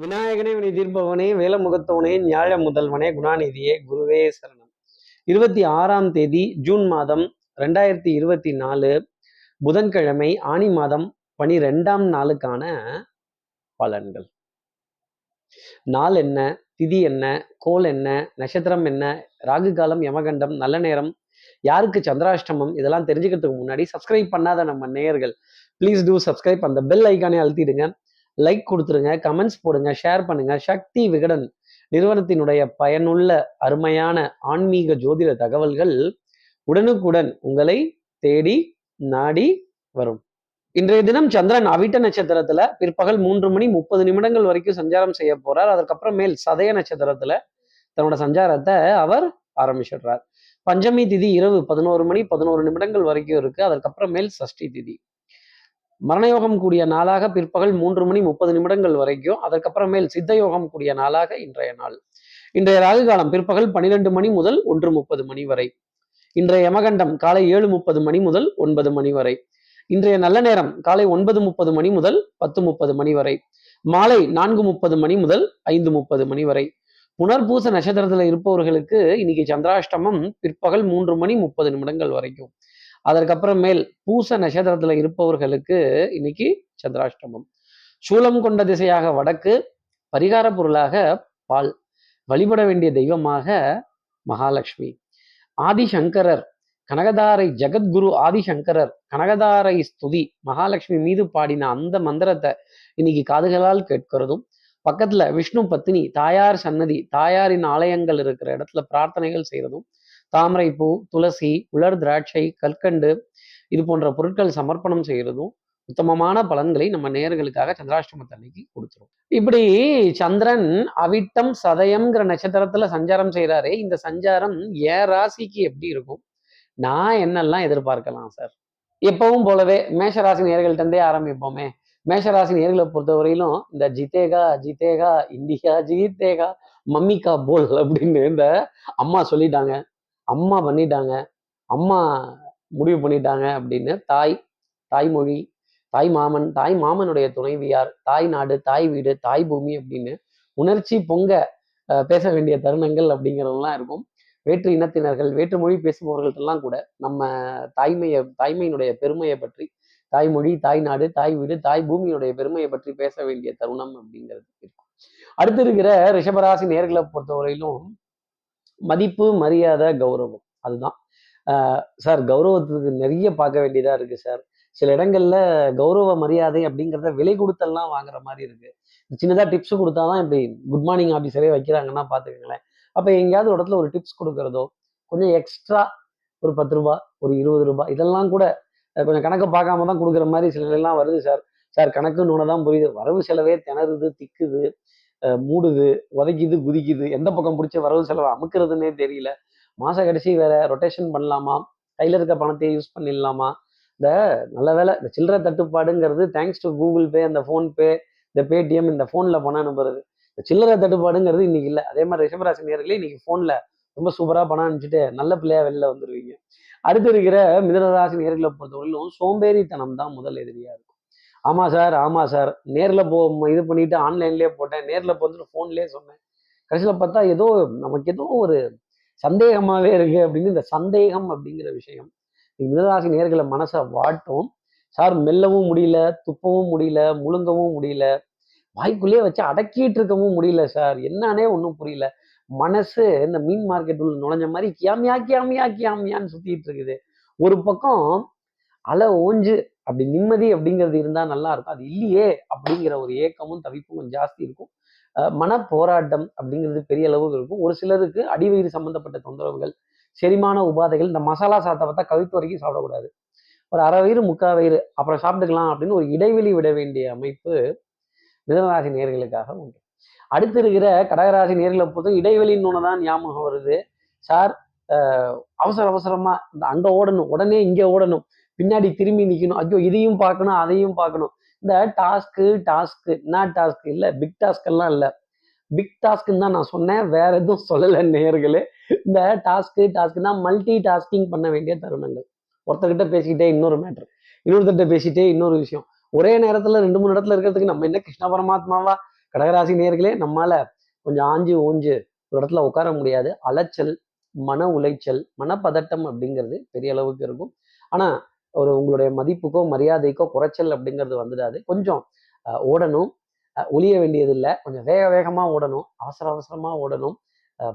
விநாயகனே வினை தீர்ப்பவனே வேலமுகத்தவனே ஞாழ முதல்வனே குணாநிதியே குருவே சரணம். இருபத்தி ஆறாம் தேதி ஜூன் மாதம் ரெண்டாயிரத்தி இருபத்தி நாலு புதன்கிழமை ஆணி மாதம் பனிரெண்டாம் நாளுக்கான பலன்கள். நாள் என்ன திதி என்ன கோல் என்ன நட்சத்திரம் என்ன ராகு காலம் யமகண்டம் நல்ல நேரம் யாருக்கு சந்திராஷ்டமம் இதெல்லாம் தெரிஞ்சுக்கிறதுக்கு முன்னாடி சப்ஸ்கிரைப் பண்ணாத நம்ம நேயர்கள் ப்ளீஸ் டூ சப்ஸ்கிரைப் அந்த பெல் ஐக்கானே அழுத்திடுங்க. லைக் கொடுத்துருங்க கமெண்ட்ஸ் போடுங்க ஷேர் பண்ணுங்க. சக்தி விகடன் நிறுவனத்தினுடைய பயனுள்ள அருமையான ஆன்மீக ஜோதிட தகவல்கள் உடனுக்குடன் உங்களை தேடி நாடி வரும். இன்றைய தினம் சந்திரன் அவிட்ட நட்சத்திரத்துல பிற்பகல் மூன்று மணி முப்பது நிமிடங்கள் வரைக்கும் சஞ்சாரம் செய்ய போறார். அதற்கப்புறமேல் சதய நட்சத்திரத்துல தன்னோட சஞ்சாரத்தை அவர் ஆரம்பிச்சிடுறார். பஞ்சமி திதி இரவு பதினோரு மணி பதினோரு நிமிடங்கள் வரைக்கும் இருக்கு. அதற்கப்புறமேல் சஷ்டி திதி. மரணயோகம் கூடிய நாளாக பிற்பகல் மூன்று மணி முப்பது நிமிடங்கள் வரைக்கும் அதற்கப்புறமேல் சித்த யோகம் கூடிய நாளாக இன்றைய நாள். இன்றைய ராகு காலம் பிற்பகல் பனிரெண்டு மணி முதல் ஒன்று முப்பது மணி வரை. இன்றைய யமகண்டம் காலை ஏழு முப்பது மணி முதல் ஒன்பது மணி வரை. இன்றைய நல்ல நேரம் காலை ஒன்பது முப்பது மணி முதல் பத்து முப்பது மணி வரை. மாலை நான்கு முப்பது மணி முதல் ஐந்து முப்பது மணி வரை. புனர்பூச நட்சத்திரத்துல இருப்பவர்களுக்கு இன்னைக்கு சந்திராஷ்டமம் பிற்பகல் மூன்று மணி முப்பது நிமிடங்கள் வரைக்கும். அதற்கப்புறமேல் பூச நட்சத்திரத்துல இருப்பவர்களுக்கு இன்னைக்கு சந்திராஷ்டமம். சூலம் கொண்ட திசையாக வடக்கு பரிகார பொருளாக பால் வழிபட வேண்டிய தெய்வமாக மகாலட்சுமி. ஆதிசங்கரர் கனகதாரை ஜெகத்குரு ஆதிசங்கரர் கனகதாரை ஸ்துதி மகாலட்சுமி மீது பாடின அந்த மந்திரத்தை இன்னைக்கு காதுகளால் கேட்கிறதும் பக்கத்துல விஷ்ணு பத்தினி தாயார் சன்னதி தாயாரின் ஆலயங்கள் இருக்கிற இடத்துல பிரார்த்தனைகள் செய்யறதும் தாமரைப்பூ துளசி உலர் திராட்சை கற்கண்டு இது போன்ற பொருட்கள் சமர்ப்பணம் செய்யறதும் உத்தமமான பலன்களை நம்ம நேயர்களுக்காக சந்திராஷ்டமத்தன்னைக்கு கொடுத்துரும். இப்படி சந்திரன் அவிட்டம் சதயம்ங்கிற நட்சத்திரத்துல சஞ்சாரம் செய்யறாரே இந்த சஞ்சாரம் ஏ ராசிக்கு எப்படி இருக்கும்? நான் என்னெல்லாம் எதிர்பார்க்கலாம் சார்? எப்பவும் போலவே மேஷராசி நேர்கள்ட்டே ஆரம்பிப்போமே. மேஷராசி நேர்களை பொறுத்தவரையிலும் இந்த ஜிதேகா ஜிதேகா இந்தியா ஜிதேகா மம்மிகா போல் அப்படின்னு இந்த அம்மா சொல்லிட்டாங்க. அம்மா பண்ணிட்டாங்க. அம்மா முடிவு பண்ணிட்டாங்க அப்படின்னு தாய் தாய்மொழி தாய் மாமன் தாய் மாமனுடைய துணைவியார் தாய் நாடு தாய் வீடு தாய் பூமி அப்படின்னு உணர்ச்சி பொங்க பேச வேண்டிய தருணங்கள் அப்படிங்கிறதெல்லாம் இருக்கும். வேற்று இனத்தினர்கள் வேற்று மொழி பேசுபவர்கள்ட்டெல்லாம் கூட நம்ம தாய்மையை தாய்மையினுடைய பெருமையை பற்றி தாய்மொழி தாய் நாடு தாய் வீடு தாய் பூமியினுடைய பெருமையை பற்றி பேச வேண்டிய தருணம் அப்படிங்கிறது இருக்கும். அடுத்து இருக்கிற ரிஷபராசி நேர்களை பொறுத்தவரையிலும் மதிப்பு மரியாதை கௌரவம். அதுதான். சார் கௌரவத்துக்கு நிறைய பார்க்க வேண்டியதாக இருக்கு சார். சில இடங்கள்ல கௌரவ மரியாதை அப்படிங்கிறத விலை கொடுத்தெல்லாம் வாங்குற மாதிரி இருக்கு. சின்னதாக டிப்ஸ் கொடுத்தாதான் இப்படி குட் மார்னிங் ஆஃபீஸரே வைக்கிறாங்கன்னா பார்த்துக்கங்களேன். அப்போ எங்கேயாவது இடத்துல ஒரு டிப்ஸ் கொடுக்கறதோ கொஞ்சம் எக்ஸ்ட்ரா ஒரு பத்து ரூபா ஒரு இருபது ரூபாய் இதெல்லாம் கூட கொஞ்சம் கணக்கு பார்க்காம தான் கொடுக்குற மாதிரி சில எல்லாம் வருது சார். சார் கணக்குன்னு தான் புரியுது. வரவு செலவே திணறுது திக்குது. மூடுது உதைக்குது குதிக்குது. எந்த பக்கம் பிடிச்ச வரவு செலவை அமுக்கிறதுனே தெரியல. மாச கடைசி வேற ரொட்டேஷன் பண்ணலாமா? கையில் இருக்க பணத்தையே யூஸ் பண்ணிடலாமா? இந்த நல்ல வேலை இந்த சில்லறை தட்டுப்பாடுங்கிறது தேங்க்ஸ் டு கூகுள் பே அந்த ஃபோன்பே இந்த பேடிஎம் இந்த ஃபோனில் பணம் அனுப்புறது. இந்த சில்லறை தட்டுப்பாடுங்கிறது இன்னைக்கு இல்லை. அதே மாதிரி ரிஷபராசி நேர்களே இன்னைக்கு ஃபோனில் ரொம்ப சூப்பராக பணம் அனுப்பிச்சிட்டு நல்ல பிள்ளையா வெளில வந்துருவீங்க. அடுத்து இருக்கிற மிதனராசி நேர்களை பொறுத்தவரையிலும் சோம்பேறித்தனம் தான் முதல் எதிரியாக இருக்கும். ஆமா சார் ஆமா சார். நேரில் போ இது பண்ணிட்டு ஆன்லைன்லேயே போட்டேன். நேரில் போட்டு ஃபோன்லேயே சொன்னேன். கடைசியில் பார்த்தா ஏதோ நமக்கு ஏதோ ஒரு சந்தேகமாகவே இருக்கு அப்படின்னு இந்த சந்தேகம் அப்படிங்கிற விஷயம். மிதராசி நேர்களை மனசை வாட்டும். சார் மெல்லவும் முடியல துப்பவும் முடியல முழுங்கவும் முடியல. வாய்க்குள்ளேயே வச்சு அடக்கிட்டு இருக்கவும் முடியல சார். என்னன்னே ஒன்றும் புரியல. மனசு இந்த மீன் மார்க்கெட் உள்ள நுழைஞ்ச மாதிரி கியாமியா கியாமியா கியாமியான்னு சுத்திட்டு இருக்குது. ஒரு பக்கம் அலை ஓஞ்சு அப்படி நிம்மதி அப்படிங்கிறது இருந்தால் நல்லா இருக்கும். அது இல்லையே அப்படிங்கிற ஒரு ஏக்கமும் தவிப்பும் கொஞ்சம் ஜாஸ்தி இருக்கும். மன போராட்டம் அப்படிங்கிறது பெரிய அளவுக்கு இருக்கும். ஒரு சிலருக்கு அடிவயிறு சம்பந்தப்பட்ட தொந்தரவுகள் செரிமான உபாதைகள் இந்த மசாலா சாத்தை பார்த்தா கவித்து வரைக்கும் சாப்பிடக்கூடாது. ஒரு அரை வயிறு முக்கால் வயிறு அப்புறம் சாப்பிட்டுக்கலாம் அப்படின்னு ஒரு இடைவெளி விட வேண்டிய அமைப்பு மிதனராசி நேர்களுக்காக உண்டு. அடுத்து இருக்கிற கடகராசி நேர்களை பொறுத்தும் இடைவெளின்னு ஒன்று தான் ஞாபகம் வருது. சார் அவசர அவசரமா இந்த அங்க ஓடணும் உடனே இங்க ஓடணும் பின்னாடி திரும்பி நிற்கணும் ஐயோ இதையும் பார்க்கணும் அதையும் பார்க்கணும். இந்த டாஸ்க்கு டாஸ்க்கு என்ன டாஸ்க் இல்லை பிக் டாஸ்க் எல்லாம் இல்லை. பிக் டாஸ்க்குன்னு தான் நான் சொன்னேன். வேற எதுவும் சொல்லலை நேர்களே. இந்த டாஸ்க்கு டாஸ்க்குன்னா மல்டி டாஸ்கிங் பண்ண வேண்டிய தருணங்கள். ஒருத்தர்கிட்ட பேசிக்கிட்டே இன்னொரு மேட்ரு இன்னொருத்தர்கிட்ட பேசிட்டே இன்னொரு விஷயம். ஒரே நேரத்தில் ரெண்டு மூணு இடத்துல இருக்கிறதுக்கு நம்ம என்ன கிருஷ்ண பரமாத்மாவா? கடகராசி நேர்களே நம்மால கொஞ்சம் ஆஞ்சு ஊஞ்சு ஒரு இடத்துல உட்கார முடியாது. அலைச்சல் மன உளைச்சல் மனப்பதட்டம் அப்படிங்கிறது பெரிய அளவுக்கு இருக்கும். ஆனால் ஒரு உங்களுடைய மதிப்புக்கோ மரியாதைக்கோ குறைச்சல் அப்படிங்கிறது வந்துடாது. கொஞ்சம் ஓடணும். ஒழிய ஒளிய வேண்டியது இல்லை கொஞ்சம் வேக வேகமாக ஓடணும். அவசர அவசரமாக ஓடணும்.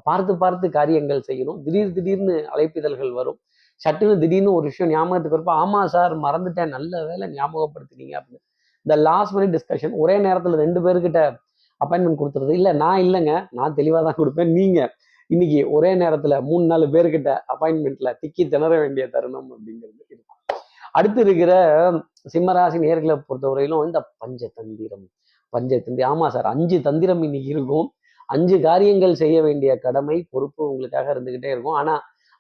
பார்த்து பார்த்து காரியங்கள் செய்யணும். திடீர் திடீர்னு அழைப்பிதழ்கள் வரும். சட்டுன்னு திடீர்னு ஒரு விஷயம் ஞாபகத்துக்கு வரப்போ ஆமாம் சார் மறந்துட்டேன். நல்ல வேலை ஞாபகப்படுத்தினீங்க அப்படின்னு. இந்த லாஸ்ட் மினிட் டிஸ்கஷன் ஒரே நேரத்தில் ரெண்டு பேர்கிட்ட அப்பாயின்மெண்ட் கொடுத்துறது. இல்லை நான் இல்லைங்க. நான் தெளிவாக தான் கொடுப்பேன். நீங்கள் இன்னைக்கு ஒரே நேரத்தில் மூணு நாலு பேர்கிட்ட அப்பாயின்மெண்ட்டில் திக்கி திணற வேண்டிய தருணம் அப்படிங்கிறது அடுத்து இருக்கிற சிம்மராசி நேர்களை பொறுத்தவரையிலும் இந்த பஞ்சதந்திரம். பஞ்சதந்தி ஆமா சார் அஞ்சு தந்திரம் இன்னைக்கு இருக்கும். அஞ்சு காரியங்கள் செய்ய வேண்டிய கடமை பொறுப்பு உங்களுக்காக இருந்துகிட்டே இருக்கும். ஆனா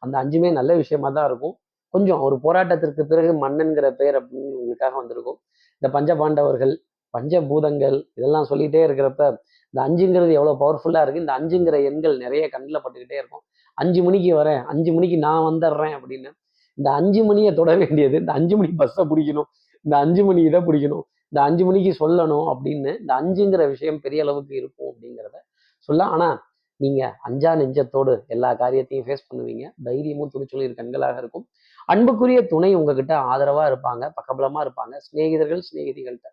அந்த அஞ்சுமே நல்ல விஷயமா தான் இருக்கும். கொஞ்சம் ஒரு போராட்டத்திற்கு பிறகு மன்னன்கிற பேர் அப்படின்னு உங்களுக்காக வந்திருக்கும். இந்த பஞ்ச பாண்டவர்கள் பஞ்சபூதங்கள் இதெல்லாம் சொல்லிட்டே இருக்கிறப்ப இந்த அஞ்சுங்கிறது எவ்வளோ பவர்ஃபுல்லாக இருக்குது இந்த அஞ்சுங்கிற எண்கள் நிறைய கண்ணில் பட்டுக்கிட்டே இருக்கும். அஞ்சு மணிக்கு வரேன் அஞ்சு மணிக்கு நான் வந்துடுறேன் அப்படின்னு இந்த அஞ்சு மணியை தொட வேண்டியது இந்த அஞ்சு மணி பஸ்ஸை பிடிக்கணும் இந்த அஞ்சு மணி இதை பிடிக்கணும் இந்த அஞ்சு மணிக்கு சொல்லணும் அப்படின்னு இந்த அஞ்சுங்கிற விஷயம் பெரிய அளவுக்கு இருக்கும் அப்படிங்கிறத சொல்ல ஆனால் நீங்கள் அஞ்சா நெஞ்சத்தோடு எல்லா காரியத்தையும் ஃபேஸ் பண்ணுவீங்க. தைரியமும் துணிச்சலும் கண்களாக இருக்கும். அன்புக்குரிய துணை உங்ககிட்ட ஆதரவாக இருப்பாங்க பக்கபலமாக இருப்பாங்க. சிநேகிதர்கள் சிநேகிதிகள்கிட்ட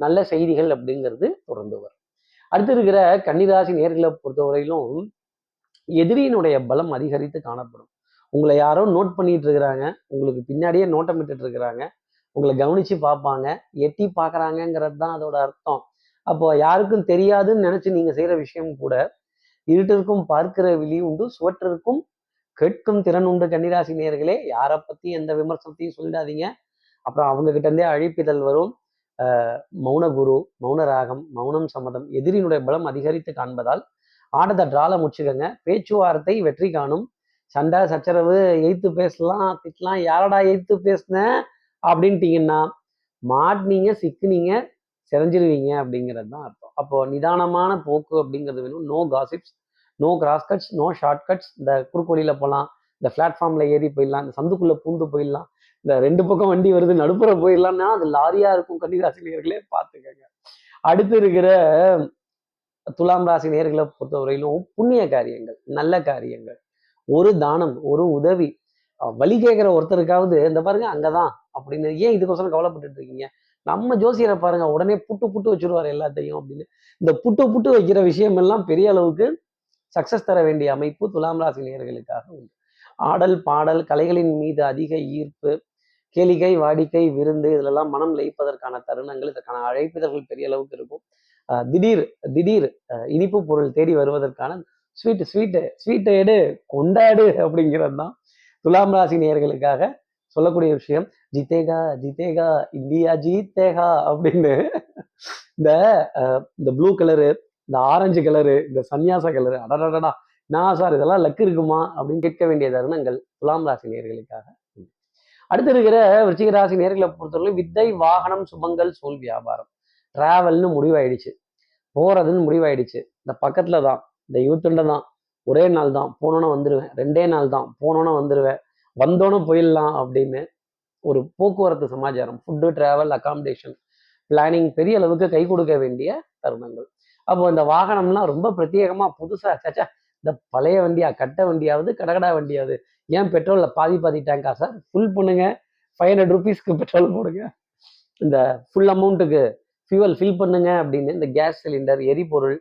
நல்ல செய்திகள் அப்படிங்கிறது தொடர்ந்து வரும். அடுத்து இருக்கிற கன்னிராசி நேர்களை பொறுத்தவரையிலும் எதிரியினுடைய பலம் அதிகரித்து காணப்படும். உங்களை யாரோ நோட் பண்ணிட்டு இருக்கிறாங்க உங்களுக்கு பின்னாடியே நோட்டமிட்டு இருக்கிறாங்க உங்களை கவனிச்சு பார்ப்பாங்க. எட்டி பார்க்குறாங்கங்கிறது தான் அதோட அர்த்தம். அப்போ யாருக்கும் தெரியாதுன்னு நினைச்சு நீங்க செய்யற விஷயம் கூட இருட்டிற்கும் பார்க்கிற விழி உண்டு சுவற்றிற்கும் கேட்கும் திறன் உண்டு கன்னிராசி நேர்களே யாரை பத்தி எந்த விமர்சனத்தையும் சொல்லிடாதீங்க. அப்புறம் அவங்க கிட்ட இருந்தே அழைப்பிதழ் வரும். மௌன குரு மௌன ராகம் மௌனம் சம்மதம் எதிரினுடைய பலம் அதிகரித்து காண்பதால் ஆடத்தை ட்ரால முடிச்சுக்கோங்க. பேச்சுவார்த்தை வெற்றி காணும். சண்டை சச்சரவு எய்த்து பேசலாம் திட்டலாம் யாரடா எய்த்து பேசுன அப்படின்ட்டீங்கன்னா மாட்டினீங்க சிக்குனீங்க செதஞ்சிருவீங்க அப்படிங்கிறது தான் அர்த்தம். அப்போ நிதானமான போக்கு அப்படிங்கிறது வேணும். No gossips no cross cuts no short cuts இந்த குறுக்கு போகலாம் இந்த பிளாட்ஃபார்மில் ஏறி போயிடலாம் இந்த சந்துக்குள்ளே பூந்து போயிடலாம் இந்த ரெண்டு பக்கம் வண்டி வருது நடுப்புற போயிடலாம்னா அது லாரியாக இருக்கும் கன்னிராசி நேர்களே பார்த்துக்கங்க. அடுத்து இருக்கிற துலாம் ராசி நேர்களை பொறுத்தவரையிலும் புண்ணிய காரியங்கள் நல்ல காரியங்கள். ஒரு தானம் ஒரு உதவி. வழி கேட்குற ஒருத்தருக்காவது இந்த பாருங்க அங்கதான் அப்படின்னு ஏன் இதுக்கோசரம் கவலைப்பட்டுட்டு இருக்கீங்க நம்ம ஜோசியரை பாருங்க உடனே புட்டு புட்டு வச்சிருவாரு எல்லாத்தையும் அப்படின்னு. இந்த புட்டு புட்டு வைக்கிற விஷயம் எல்லாம் பெரிய அளவுக்கு சக்சஸ் தர வேண்டிய அமைப்பு துலாம் ராசி நேர்களுக்காக உண்டு. ஆடல் பாடல் கலைகளின் மீது அதிக ஈர்ப்பு கேளிக்கை வாடிக்கை விருந்து இதுலெல்லாம் மனம் லயிப்பதற்கான தருணங்கள் இதற்கான அழைப்பிதழ்கள் பெரிய அளவுக்கு இருக்கும். திடீர் திடீர் இனிப்பு பொருள் தேடி வருவதற்கான ஸ்வீட் ஸ்வீட்டு ஸ்வீட்டை எடு கொண்டாடு அப்படிங்கிறது தான் துலாம் ராசி நேயர்களுக்காக சொல்லக்கூடிய விஷயம். ஜித்தேகா ஜித்தேகா இந்தியா ஜீத்தேகா அப்படின்னு இந்த இந்த ப்ளூ கலரு இந்த ஆரஞ்சு கலரு இந்த சன்னியாச கலரு அடடடடா நான் சார் இதெல்லாம் லக்கு இருக்குமா அப்படின்னு கேட்க வேண்டிய தருணங்கள் துலாம் ராசி நேயர்களுக்காக அடுத்து இருக்கிற விருச்சிக ராசி நேர்களை பொறுத்தவரை வித்தை வாகனம் சுபங்கள் சூழ் வியாபாரம். டிராவல்னு முடிவாயிடுச்சு. போறதுன்னு முடிவாயிடுச்சு. இந்த பக்கத்துல தான் இந்த யூத்துண்ட தான். ஒரே நாள் தான். போனோன்னு வந்துடுவேன் ரெண்டே நாள் தான். போனோன்னு வந்துடுவேன் வந்தோன்னு போயிடலாம் அப்படின்னு ஒரு போக்குவரத்து சமாச்சாரம். ஃபுட்டு டிராவல் அகாமடேஷன் பிளானிங் பெரிய அளவுக்கு கை கொடுக்க வேண்டிய தருணங்கள். அப்போ இந்த வாகனம்லாம் ரொம்ப பிரத்யேகமாக புதுசாக சச்சா இந்த பழைய வண்டியா கட்ட வண்டியாவது கடகடா வண்டியாவது? ஏன் பெட்ரோலில் பாதி பாதி டேங்கா சார் ஃபுல் பண்ணுங்க. ஃபைவ் ஹண்ட்ரட் ருபீஸ்க்கு பெட்ரோல் போடுங்க. இந்த ஃபுல் அமௌண்ட்டுக்கு ஃபியூவல் ஃபில் பண்ணுங்க அப்படின்னு இந்த கேஸ் சிலிண்டர் எரிபொருள்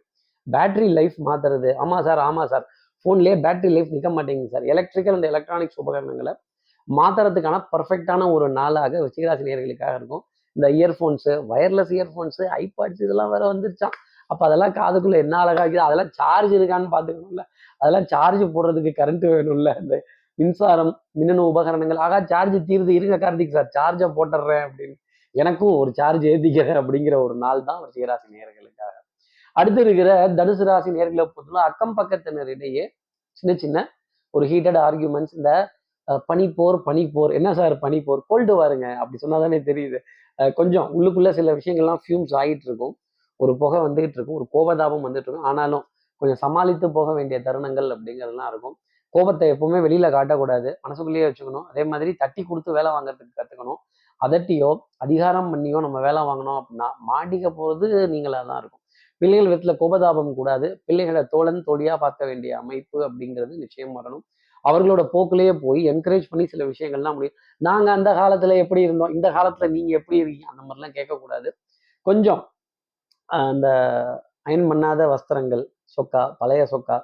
பேட்டரி லைஃப் மாத்துறது. ஆமா சார் ஆமா சார் ஃபோன்லேயே பேட்டரி லைஃப் நிற்க மாட்டேங்குது சார் எலக்ட்ரிக்கல் அண்ட் எலக்ட்ரானிக்ஸ் உபகரணங்களை மாத்துறதுக்கான பர்ஃபெக்டான ஒரு நாளாக விசிகராசி நேர்களுக்காக இருக்கும். இந்த இயர்ஃபோன்ஸு வயர்லெஸ் இயர்ஃபோன்ஸு ஐபாட்ஸ் இதெல்லாம் வேற வந்துருச்சான் அப்போ அதெல்லாம் காதுக்குள்ள என்ன அழகாக இருக்குது? அதெல்லாம் சார்ஜ் இருக்கான்னு பார்த்துக்கணும்ல. அதெல்லாம் சார்ஜ் போடுறதுக்கு கரண்ட் வேணும்ல. இந்த மின்சாரம் மின்னணு உபகரணங்கள். ஆகா சார்ஜ் தீர்ந்து இருங்க கார்த்திக் சார் சார்ஜை போட்டுடுறேன் அப்படின்னு. எனக்கும் ஒரு சார்ஜ் ஏற்றிக்கிறேன் அப்படிங்கிற ஒரு நாள் தான் விருச்சிகராசி நேர்களுக்காக அடுத்து இருக்கிற தனுசு ராசி நேர்களை பொறுத்தவரை அக்கம் பக்கத்தினரிடையே சின்ன சின்ன ஒரு ஹீட்டட் ஆர்கியூமெண்ட்ஸ் இந்த பனிப்போர் பனிப்போர் என்ன சார் பனிப்போர் கோல்டு வாருங்க அப்படி சொன்னாதானே தெரியுது. கொஞ்சம் உள்ளுக்குள்ள சில விஷயங்கள்லாம் ஃபியூம்ஸ் ஆகிட்டு இருக்கும் ஒரு புகை வந்துகிட்டு இருக்கும் ஒரு கோபதாபம் வந்துட்டு இருக்கும் ஆனாலும் கொஞ்சம் சமாளித்து போக வேண்டிய தருணங்கள் அப்படிங்கிறதுலாம் இருக்கும். கோபத்தை எப்பவுமே வெளியில காட்டக்கூடாது. மனசுக்குள்ளேயே வச்சுக்கணும். அதே மாதிரி தட்டி கொடுத்து வேலை வாங்குறதுக்கு கத்துக்கணும். அதட்டியோ அதிகாரம் பண்ணியோ நம்ம வேலை வாங்கினோம் அப்படின்னா மாட்டிக்க போறது நீங்களா தான் இருக்கும். பிள்ளைகள் விதத்துல கோபதாபம் கூடாது. பிள்ளைகளை தோழன் தோழியா பார்க்க வேண்டிய அமைப்பு அப்படிங்கிறது நிச்சயம் வரணும். அவர்களோட போக்கிலேயே போய் என்கரேஜ் பண்ணி சில விஷயங்கள்லாம் முடியும். நாங்க அந்த காலத்துல எப்படி இருந்தோம்? இந்த காலத்துல நீங்க எப்படி இருக்கீங்க? அந்த மாதிரிலாம் கேட்கக்கூடாது. கொஞ்சம் அந்த அயன் பண்ணாத வஸ்திரங்கள் சொக்கா பழைய சொக்கா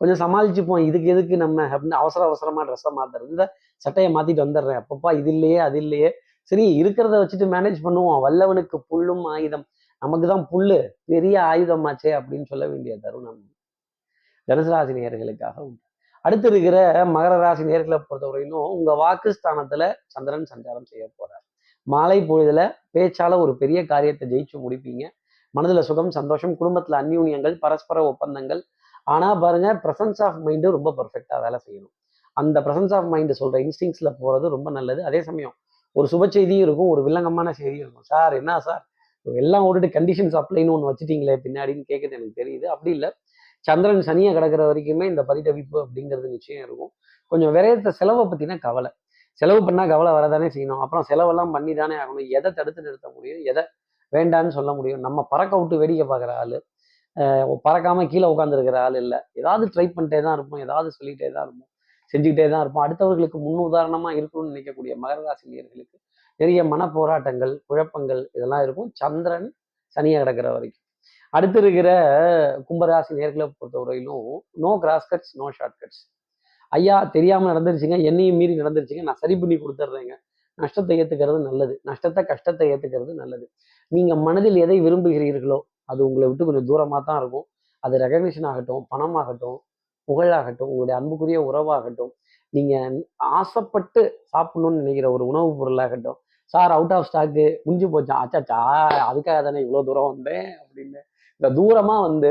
கொஞ்சம் சமாளிச்சுப்போம். இதுக்கு எதுக்கு நம்ம அப்படின்னு அவசர அவசரமா ட்ரெஸ்ஸை மாத்துறது. இந்த சட்டையை மாத்திட்டு வந்துடுறேன். அப்பப்பா இது இல்லையே அது இல்லையே. சரி இருக்கிறத வச்சுட்டு மேனேஜ் பண்ணுவோம். வல்லவனுக்கு புல்லும் ஆயுதம். நமக்கு தான் புல்லு. பெரிய ஆயுதமாச்சே அப்படின்னு சொல்ல வேண்டிய தருணம். தனுசு ராசி உண்டு. அடுத்து இருக்கிற மகர ராசி நேர்களை பொறுத்தவரையிலும் உங்க வாக்குஸ்தானத்துல சந்திரன் சஞ்சாரம் செய்ய போறார். மாலை பொழுதுல பேச்சால ஒரு பெரிய காரியத்தை ஜெயிச்சு முடிப்பீங்க. மனதுல சுகம் சந்தோஷம் குடும்பத்துல அந்யூன்யங்கள் பரஸ்பர ஒப்பந்தங்கள். ஆனா பாருங்க பிரசன்ஸ் ஆஃப் மைண்டு ரொம்ப பர்ஃபெக்டா வேலை செய்யணும். அந்த பிரசன்ஸ் ஆஃப் மைண்டு சொல்ற இன்ஸ்டிங்ஸ்ல போறது ரொம்ப நல்லது. அதே சமயம் ஒரு சுப செய்தியும் இருக்கும் ஒரு வில்லங்கமான செய்தியும் இருக்கும். சார் என்ன சார்? எல்லாம் விட்டுட்டு கண்டிஷன்ஸ் அப்ளைன்னு ஒன்று வச்சுட்டீங்களே பின்னாடின்னு கேட்குறது எனக்கு தெரியுது. அப்படி இல்லை. சந்திரன் சனியை கிடக்கிற வரைக்குமே இந்த பரிதவிப்பு அப்படிங்கிறது நிச்சயம் இருக்கும். கொஞ்சம் விரயத்தை செலவை பற்றினா கவலை. செலவு பண்ணால் கவலை வரதானே செய்யணும். அப்புறம் செலவெல்லாம் பண்ணி தானே ஆகணும். எதை தடுத்து நிறுத்த முடியும்? எதை வேண்டான்னு சொல்ல முடியும்? நம்ம பறக்க விட்டு வேடிக்கை பார்க்குற ஆள் பறக்காம கீழே உட்காந்துருக்கிற ஆள் இல்லை. ஏதாவது ட்ரை பண்ணிட்டே தான் இருப்போம். ஏதாவது சொல்லிகிட்டே தான் இருப்போம். செஞ்சுக்கிட்டே தான் இருப்போம். அடுத்தவர்களுக்கு முன் உதாரணமாக இருக்கணும்னு நினைக்கக்கூடிய மகர ராசினியர்களுக்கு பெரிய மன போராட்டங்கள் குழப்பங்கள் இதெல்லாம் இருக்கும். சந்திரன் சனியை கிடக்கிற வரைக்கும். அடுத்து இருக்கிற கும்பராசி நேர்களை பொறுத்தவரையிலும் no cross cuts no short cuts ஐயா தெரியாமல் நடந்துருச்சுங்க. என்னையும் மீறி நடந்துருச்சுங்க. நான் சரி பண்ணி கொடுத்துட்றேங்க. நஷ்டத்தை ஏத்துக்கிறது நல்லது. நஷ்டத்தை கஷ்டத்தை ஏற்றுக்கிறது நல்லது. நீங்கள் மனதில் எதை விரும்புகிறீர்களோ அது உங்களை விட்டு கொஞ்சம் தூரமாக தான் இருக்கும். அது ரெகக்னிஷன் ஆகட்டும் பணமாகட்டும் புகழாகட்டும் உங்களுடைய அன்புக்குரிய உறவாகட்டும் நீங்கள் ஆசைப்பட்டு சாப்பிடணும்னு நினைக்கிற ஒரு உணவுப் பொருளாகட்டும் சார் அவுட் ஆஃப் ஸ்டாக்கு முடிஞ்சு போச்சான் அச்சாச்சா அதுக்காக தானே இவ்வளோ தூரம் வந்தேன்? அப்படின்னு. இந்த தூரமா வந்து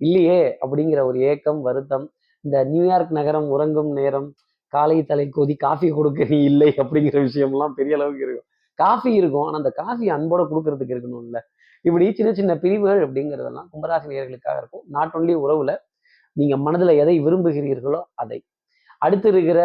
இல்லையே அப்படிங்கிற ஒரு ஏக்கம் வருத்தம் இந்த நியூயார்க் நகரம் உறங்கும் நேரம் காலை தலை கொதி காஃபி கொடுக்க நீ இல்லை அப்படிங்கிற விஷயம்லாம் பெரிய அளவுக்கு இருக்கும். காஃபி இருக்கும் ஆனால் அந்த காஃபி அன்போட கொடுக்கறதுக்கு இருக்கணும்ல. இப்படி சின்ன சின்ன பிரிவுகள் அப்படிங்கிறதெல்லாம் கும்பராசி நேர்களுக்காக இருக்கும். நாட் ஒன்லி உறவுல நீங்க மனதுல எதை விரும்புகிறீர்களோ அதை. அடுத்து இருக்கிற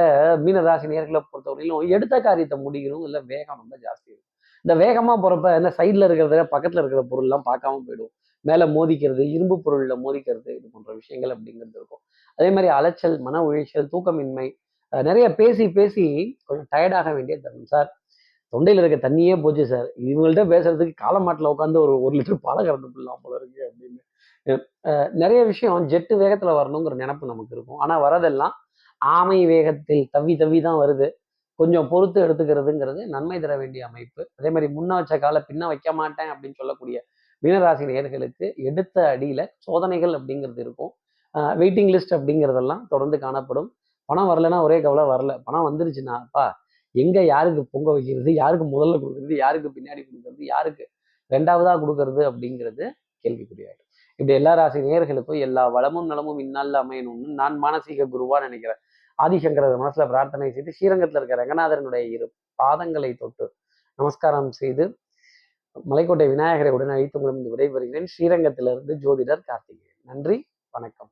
மீனராசி நேர்களை பொறுத்தவரையிலும் எடுத்த காரியத்தை முடிக்கணும் இல்லை வேகம் ரொம்ப ஜாஸ்தி இருக்கும். இந்த வேகமா போறப்ப இந்த சைட்ல இருக்கிறத பக்கத்துல இருக்கிற பொருள்லாம் பார்க்காம போயிடும். மேல மோதிக்கிறது இரும்பு பொருள்ல மோதிக்கிறது இது போன்ற விஷயங்கள் அப்படிங்கிறது இருக்கும். அதே மாதிரி அலைச்சல் மன உளைச்சல் தூக்கமின்மை நிறைய பேசி பேசி கொஞ்சம் டயர்டாக வேண்டிய தருணம். சார் தொண்டையில் இருக்க தண்ணியே போச்சு சார் இவங்கள்ட்ட பேசுறதுக்கு காலமாட்டில் உட்காந்து ஒரு ஒரு லிட்டர் பாலை கறந்து போடலாம் போல இருக்கு அப்படின்னு. நிறைய விஷயம் ஜெட்டு வேகத்தில் வரணுங்கிற நினப்பு நமக்கு இருக்கும். ஆனால் வரதெல்லாம் ஆமை வேகத்தில் தவி தவி தான் வருது. கொஞ்சம் பொறுத்து எடுத்துக்கிறதுங்கிறது நன்மை தர வேண்டிய அமைப்பு. அதே மாதிரி முன்ன வச்ச காலை பின்ன வைக்க மாட்டேன் அப்படின்னு சொல்லக்கூடிய மீனராசி நேர்களுக்கு எடுத்த அடியில சோதனைகள் அப்படிங்கிறது இருக்கும். வெயிட்டிங் லிஸ்ட் அப்படிங்கிறதெல்லாம் தொடர்ந்து காணப்படும். பணம் வரலைன்னா ஒரே கவலை வரல. பணம் வந்துருச்சுன்னாப்பா எங்கே எங்க யாருக்கு பொங்க வைக்கிறது? யாருக்கு முதல்ல கொடுக்குறது? யாருக்கு பின்னாடி கொடுக்கறது? யாருக்கு ரெண்டாவதா கொடுக்கறது அப்படிங்கிறது கேள்விக்குறியாயிடும். இப்படி எல்லா ராசி நேர்களுக்கும் எல்லா வளமும் நலமும் இந்நாளில் அமையணும்னு நான் மானசீக குருவா நினைக்கிறேன். ஆதிசங்கரர் மனசுல பிரார்த்தனை செய்து ஸ்ரீரங்கத்தில் இருக்க ரங்கநாதரனுடைய இரு பாதங்களை தொட்டு நமஸ்காரம் செய்து மலைக்கோட்டை விநாயகரை உடன் அழைத்து மூலம் விடைபெறுகிறேன். ஸ்ரீரங்கத்திலிருந்து ஜோதிடர் கார்த்திகேயன். நன்றி வணக்கம்.